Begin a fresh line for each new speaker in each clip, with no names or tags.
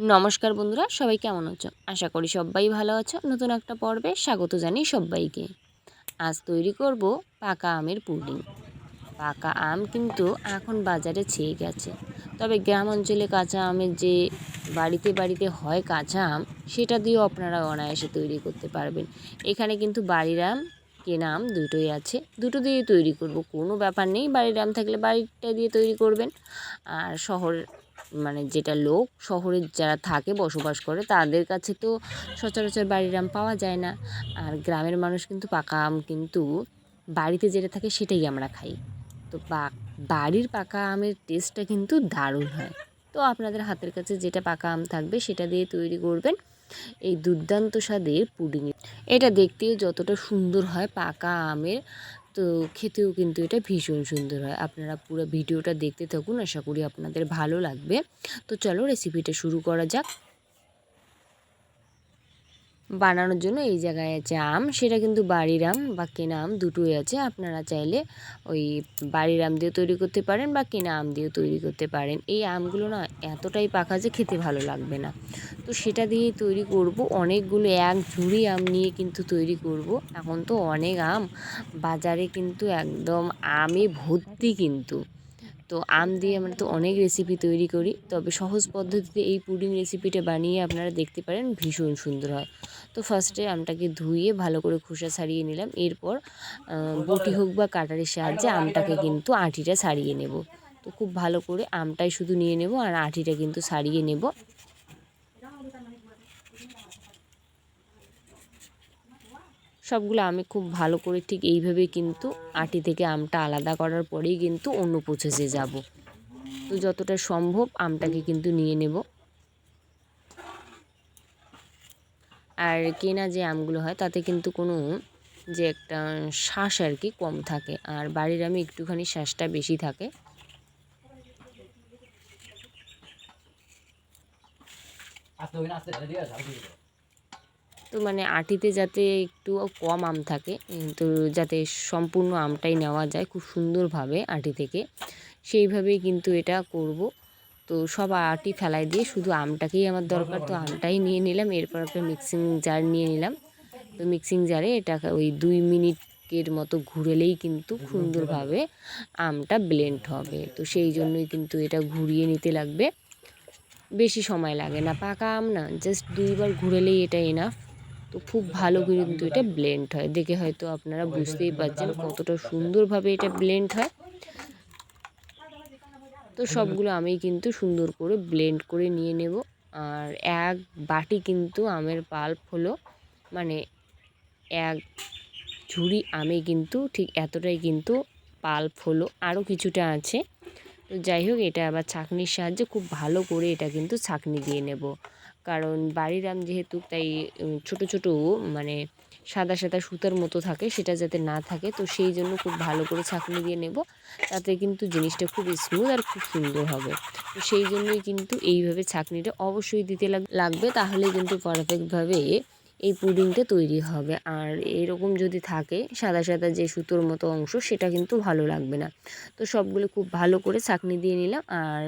নমস্কার বন্ধুরা, সবাই কেমন আছো? আশা করি সবাই ভালো আছো। নতুন একটা পর্বে স্বাগত জানি সবাইকে। আজ তৈরি করব পাকা আমের পুডিং। পাকা আম কিন্তু এখন বাজারে ছেয়ে গেছে। তবে গ্রাম অঞ্চলে কাঁচা আমের যে বাড়িতে বাড়িতে হয় কাঁচা আম, সেটা দিয়েও আপনারা অনায়াসে তৈরি করতে পারবেন। এখানে কিন্তু বাড়ির আম, কেনা আম দুটোই আছে। দুটো দিয়ে তৈরি করব। কোনো ব্যাপার নেই, বাড়ির আম থাকলে বাড়িটা দিয়ে তৈরি করবেন। আর শহর মানে যেটা লোক শহরে যারা থাকে, বসবাস করে, তাদের কাছে তো সচরাচর বাড়ির আম পাওয়া যায় না। আর গ্রামের মানুষ কিন্তু পাকা আম কিন্তু বাড়িতে যেটা থাকে সেটাই আমরা খাই। তো বাড়ির পাকা আমের টেস্টটা কিন্তু দারুণ হয়। তো আপনাদের হাতের কাছে যেটা পাকা আম থাকবে সেটা দিয়ে তৈরি করবেন এই দুর্দান্ত স্বাদের পুডিং। এটা দেখতে যতটা সুন্দর হয় পাকা আমের তো খেতেও কিন্তু এটা ভীষণ সুন্দর হয়। আপনারা পুরো ভিডিওটা দেখতে থাকুন। আশা করি আপনাদের ভালো লাগবে। তো চলো রেসিপিটা শুরু করা যাক। বানানোর জন্য এই জায়গায় আছে আম, সেটা কিন্তু বাড়ির আম বা কেনা আম দুটোই আছে। আপনারা চাইলে ওই বাড়ির আম দিয়ে তৈরি করতে পারেন বা কেনা আম দিয়েও তৈরি করতে পারেন। এই আমগুলো না এতটাই পাকা যে খেতে ভালো লাগবে না। তো সেটা দিয়েই তৈরি করব। অনেকগুলো এক ঝুড়ি আম নিয়ে কিন্তু তৈরি করব। এখন তো অনেক আম। বাজারে কিন্তু একদম আমে ভর্তি কিন্তু। তো আম দিয়ে আমরা তো অনেক রেসিপি তৈরি করি। তবে সহজ পদ্ধতিতে এই পুডিং রেসিপিটা বানিয়ে আপনারা দেখতে পারেন, ভীষণ সুন্দর হয়। তো ফার্স্টে আমটাকে ধুয়ে ভালো করে খোসা ছাড়িয়ে নিলাম। এরপর বটি হোক বা কাটারের সাহায্যে আমটাকে কিন্তু আঁটিটা ছাড়িয়ে নেব। তো খুব ভালো করে আমটাই শুধু নিয়ে নেব আর আঁটিটা কিন্তু ছাড়িয়ে নেব। সবগুলো আমি খুব ভালো করে ঠিক এইভাবে কিন্তু আটি থেকে আমটা আলাদা করার পরেই কিন্তু অন্য প্রসেসে যাব। তো যতটা সম্ভব আমটাকে কিন্তু নিয়ে নেব। আর কেনা যে আমগুলো হয়, তাতে কিন্তু কোনো যে একটা শ্বাস আর কি কম থাকে। আর বাড়ির আমি একটুখানি শ্বাসটা বেশি থাকে। তো মানে আটিতে যাতে একটু কম আম থাকে তো যাতে সম্পূর্ণ আমটাই নেওয়া যায় খুব সুন্দরভাবে আটি থেকে। সেইভাবেই কিন্তু এটা করব। তো সব আটি ফেলাই দিয়ে শুধু আমটাকেই আমার দরকার, তো আমটাই নিয়ে নিলাম। এরপর একটা মিক্সিং জার নিয়ে নিলাম। তো মিক্সিং জারে এটা ওই দুই মিনিটের মতো ঘুরেলেই কিন্তু সুন্দরভাবে আমটা ব্লেন্ড হবে। তো সেই জন্যই কিন্তু এটা ঘুরিয়ে নিতে লাগবে। বেশি সময় লাগে না, পাকা আম না জাস্ট দুইবার ঘুরেলেই এটা এনাফ তো খুব ভালো কিন্তু এটা ব্লেন্ড হয়। দেখে হয়তো আপনারা বুঝতেই পারছেন কতটা সুন্দরভাবে এটা ব্লেন্ড হয়। তো সবগুলো আমি কিন্তু সুন্দর করে ব্লেন্ড করে নিয়ে নেব। আর এক বাটি কিন্তু আমের পাল্প হলো মানে এক ঝুড়ি আমি কিন্তু ঠিক এতটাই কিন্তু পাল্প হলো, আরও কিছুটা আছে। তো যাই হোক, এটা আবার ছাঁকনির সাহায্যে খুব ভালো করে এটা কিন্তু ছাঁকনি দিয়ে নেব। কারণ বাড়ির আম যেহেতু তাই ছোট ছোট মানে সাদা সাদা সুতার মতো থাকে, সেটা যাতে না থাকে, তো সেই জন্য খুব ভালো করে ছাঁকনি দিয়ে নেব। তাতে কিন্তু জিনিসটা খুব স্মুথ আর খুব সুন্দর হবে। তো সেই জন্যই কিন্তু এইভাবে ছাঁকনিটা অবশ্যই দিতে লাগবে, তাহলে কিন্তু পারফেক্টভাবে এই পুডিংটা তৈরি হবে। আর এরকম যদি থাকে, সাদা সাদা যে সুতোর মতো অংশ, সেটা কিন্তু ভালো লাগবে না। তো সবগুলো খুব ভালো করে ছাঁকনি দিয়ে নিলাম। আর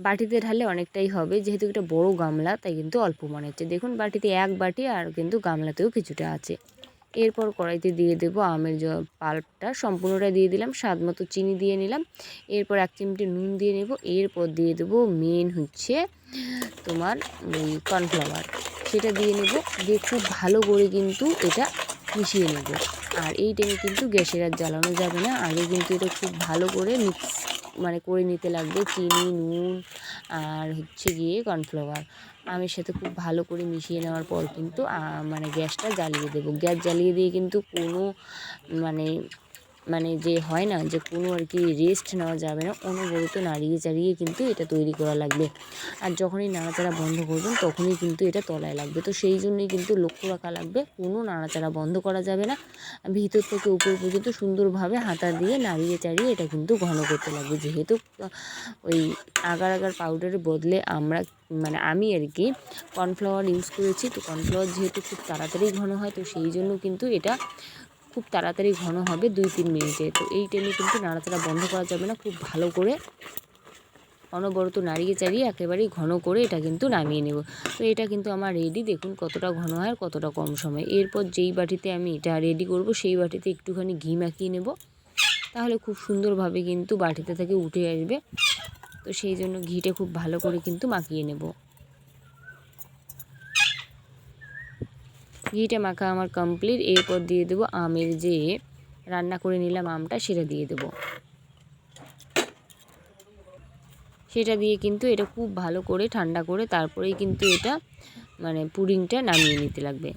বাটিতে ঢালে অনেকটাই হবে। যেহেতু এটা বড় গামলা, তাই কিন্তু অল্প মনে হচ্ছে। দেখুন, বাটিতে এক বাটি আর কিন্তু গামলাতেও কিছুটা আছে। এরপর কড়াইতে দিয়ে দেব আমের যে পাল্পটা। সম্পূর্ণটা দিয়ে দিলাম, স্বাদ মতো চিনি দিয়ে নিলাম। এরপর এক চিমটি নুন দিয়ে নেব। এরপর দিয়ে দেবো মেন হচ্ছে তোমার ওই কর্নফ্লাওয়ার সেটা দিয়ে নেব। দিয়ে খুব ভালো করে কিন্তু এটা মিশিয়ে নেব। আর এই টাইমে কিন্তু গ্যাসের আর জ্বালানো যাবে না। আগে কিন্তু এটা খুব ভালো করে মিক্স মানে করে নিতে লাগবে চিনি, নুন আর হচ্ছে গিয়ে কর্নফ্লাওয়ার। আমের সাথে খুব ভালো করে মিশিয়ে নেওয়ার পর কিন্তু মানে গ্যাসটা জ্বালিয়ে দেবো। গ্যাস জ্বালিয়ে দিয়ে কিন্তু কোনো মানে মানে যে হয় না যে কোনো আর কি রেস্ট নেওয়া যাবে না অনবরত নাড়িয়ে চাড়িয়ে কিন্তু এটা তৈরি করা লাগবে। আর যখনই নাড়াচাড়া বন্ধ করবেন তখনই কিন্তু এটা তলায় লাগবে। তো সেই জন্যই কিন্তু লক্ষ্য রাখা লাগবে, কোনো নাড়াচাড়া বন্ধ করা যাবে না। ভিতর থেকে উপর পর্যন্ত সুন্দরভাবে হাতা দিয়ে নাড়িয়ে চাড়িয়ে এটা কিন্তু ঘন করতে লাগবে। যেহেতু, ওই আগার আগার পাউডারের বদলে আমরা মানে আমি আর কি কর্নফ্লাওয়ার ইউজ করেছি। তো কর্নফ্লাওয়ার যেহেতু খুব তাড়াতাড়ি ঘন হয়, তো সেই জন্য কিন্তু এটা খুব তাড়াতাড়ি ঘন হবে দুই তিন মিনিটে। তো এই টাইমে কিন্তু নাড়াচাড়া বন্ধ করা যাবে না, খুব ভালো করে অনবরত নাড়িয়ে চাড়িয়ে একেবারেই ঘন করে এটা কিন্তু নামিয়ে নেব। তো এটা কিন্তু আমার রেডি দেখুন কতটা ঘন হয় কতটা কম সময়। এরপর যেই বাটিতে আমি এটা রেডি করব, সেই বাটিতে একটুখানি ঘি মাখিয়ে নেব। তাহলে খুব সুন্দরভাবে কিন্তু বাটিতে থেকে উঠে আসবে। তো সেই জন্য ঘিটা খুব ভালো করে কিন্তু মাখিয়ে নেব। ঘিটা মাখা আমার কমপ্লিট এরপর দিয়ে দেবো আমের যে রান্না করে নিলাম আমটা, সেটা দিয়ে দেবো। সেটা দিয়ে কিন্তু এটা খুব ভালো করে ঠান্ডা করে তারপরেই কিন্তু এটা মানে পুডিংটা নামিয়ে নিতে লাগবে।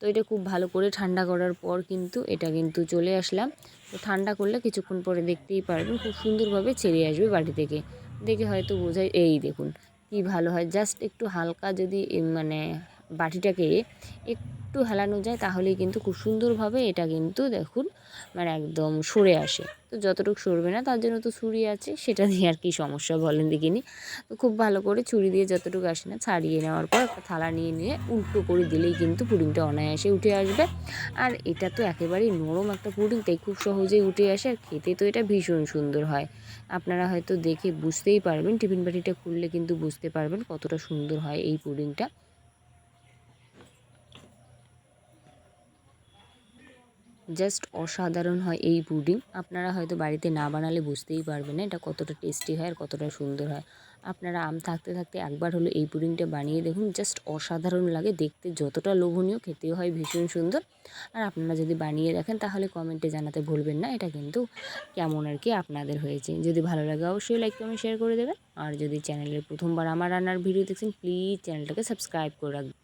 তো এটা খুব ভালো করে ঠান্ডা করার পর কিন্তু এটা কিন্তু চলে আসলাম। তো ঠান্ডা করলে কিছুক্ষণ পরে দেখতেই পারবেন, খুব সুন্দরভাবে ছেড়ে আসবে বাড়ি থেকে। দেখে হয়তো বোঝায়, এই দেখুন, কি ভালো হয়। জাস্ট একটু হালকা যদি মানে বাটিটাকে একটু হেলানো যায়, তাহলেই কিন্তু খুব সুন্দরভাবে এটা কিন্তু দেখুন মানে একদম সরে আসে। তো যতটুকু সরবে না, তার জন্য তো ছুরি আছে, সেটা দিয়ে আর কি সমস্যা বলেন দেখিনি। তো খুব ভালো করে ছুরি দিয়ে যতটুকু আসে না, ছাড়িয়ে নেওয়ার পর একটা থালা নিয়ে নিয়ে উল্টো করে দিলেই কিন্তু পুডিংটা অনায়াসে উঠে আসবে। আর এটা তো একেবারেই নরম একটা পুডিং, তাই খুব সহজেই উঠে আসে, আর খেতে তো এটা ভীষণ সুন্দর হয়। আপনারা হয়তো দেখে বুঝতেই পারবেন, টিফিন বাটিটা খুললে কিন্তু বুঝতে পারবেন কতটা সুন্দর হয় এই পুডিংটা। জাস্ট অসাধারণ হয় এই পুডিং। আপনারা হয়তো বাড়িতে না বানালে বুঝতেই পারবেন না এটা কতটা টেস্টি হয় আর কতটা সুন্দর হয়। আপনারা আম থাকতে থাকতে একবার হলো এই পুডিংটা বানিয়ে দেখুন, জাস্ট অসাধারণ লাগে, দেখতে যতটা লোভনীয়, খেতেও হয় ভীষণ সুন্দর। আর আপনারা যদি বানিয়ে দেখেন তাহলে কমেন্টে জানাতে ভুলবেন না, এটা কিন্তু কেমন আর কি আপনাদের হয়েছে। যদি ভালো লাগে অবশ্যই লাইক কমেন্ট শেয়ার করে দেবেন। আর যদি চ্যানেলের প্রথমবার আমার রান্নার ভিডিও দেখছেন প্লিজ চ্যানেলটাকে সাবস্ক্রাইব করে রাখবেন।